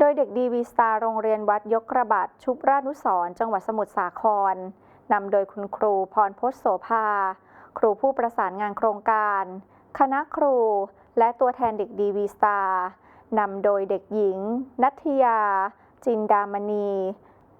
โดยเด็กดีวีสตาร์โรงเรียนวัดยกกระบาดชุบราชนุสรจังหวัดสมุทรสาครนำโดยคุณครูพรพศโสภา ครูผู้ประสานงานโครงการ คณะครู และตัวแทนเด็กดีวีสตาร์นำโดยเด็กหญิง นัทยา จินดามณี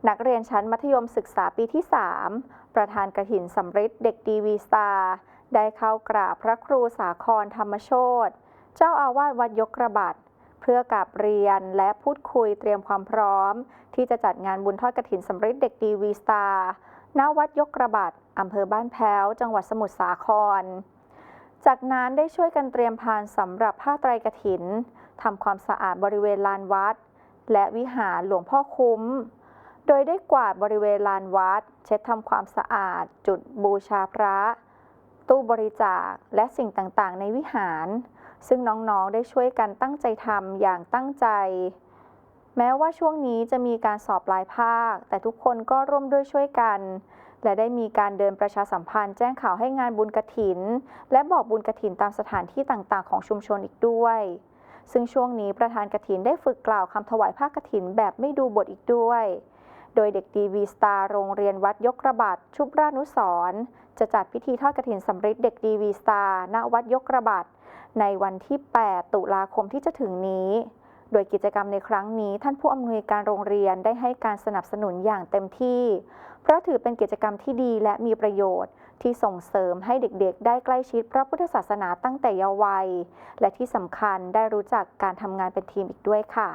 นักเรียนชั้นมัธยมศึกษาปีที่ 3 ประธานกระถินสำริดเด็กดีวีสตาร์ได้เข้ากราบพระครูสาครธรรมโชตเจ้าอาวาสวัดยกกระบาด เพื่อกราบเรียนและพูดคุยเตรียมความพร้อม ที่จะจัดงานบุญทอดกระถินสำริดเด็กดีวีสตาร์ณวัดยกกระบาดอำเภอบ้านแพ้ว จังหวัดสมุทรสาคร จากนั้นได้ช่วยกันเตรียมพานสำหรับผ้าไตรกฐินทำความสะอาดบริเวณลานวัด และวิหารหลวงพ่อคุ้ม โดยได้กวาดบริเวณลานวัด เช็ดทำความสะอาด จุดบูชาพระ ตู้บริจาคและสิ่งต่างๆ ในวิหาร ซึ่งน้องๆได้ช่วยกันตั้งใจทำอย่างตั้งใจ แม้ว่าช่วงนี้จะมีการสอบปลายภาค แต่ทุกคนก็ร่วมด้วยช่วยกัน และได้มีการเดินประชาสัมพันธ์แจ้งข่าวให้งานบุญกระถิน และบอกบุญกระถินตามสถานที่ต่างๆ ของชุมชนอีกด้วย ซึ่งช่วงนี้ประธานกระถินได้ฝึกกล่าวคำถวายภาคกระถินแบบไม่ดูบทอีกด้วยโดยเด็กดีวีสตาร์โรงเรียนวัดยกระบาดชุบราชนุสรจะจัดพิธีทอดกระถินสำริดเด็กดีวีสตาร์ณวัดยกระบาด ในวันที่ 8 ตุลาคมที่จะถึงนี้ โดยกิจกรรมในครั้งนี้ ท่านผู้อำนวยการโรงเรียนได้ให้การสนับสนุนอย่างเต็มที่ เพราะถือเป็นกิจกรรมที่ดีและมีประโยชน์ที่ส่งเสริมให้เด็กๆ ได้ใกล้ชิดพระพุทธศาสนาตั้งแต่เยาว์วัย และที่สำคัญได้รู้จักการทำงานเป็นทีมอีกด้วยค่ะ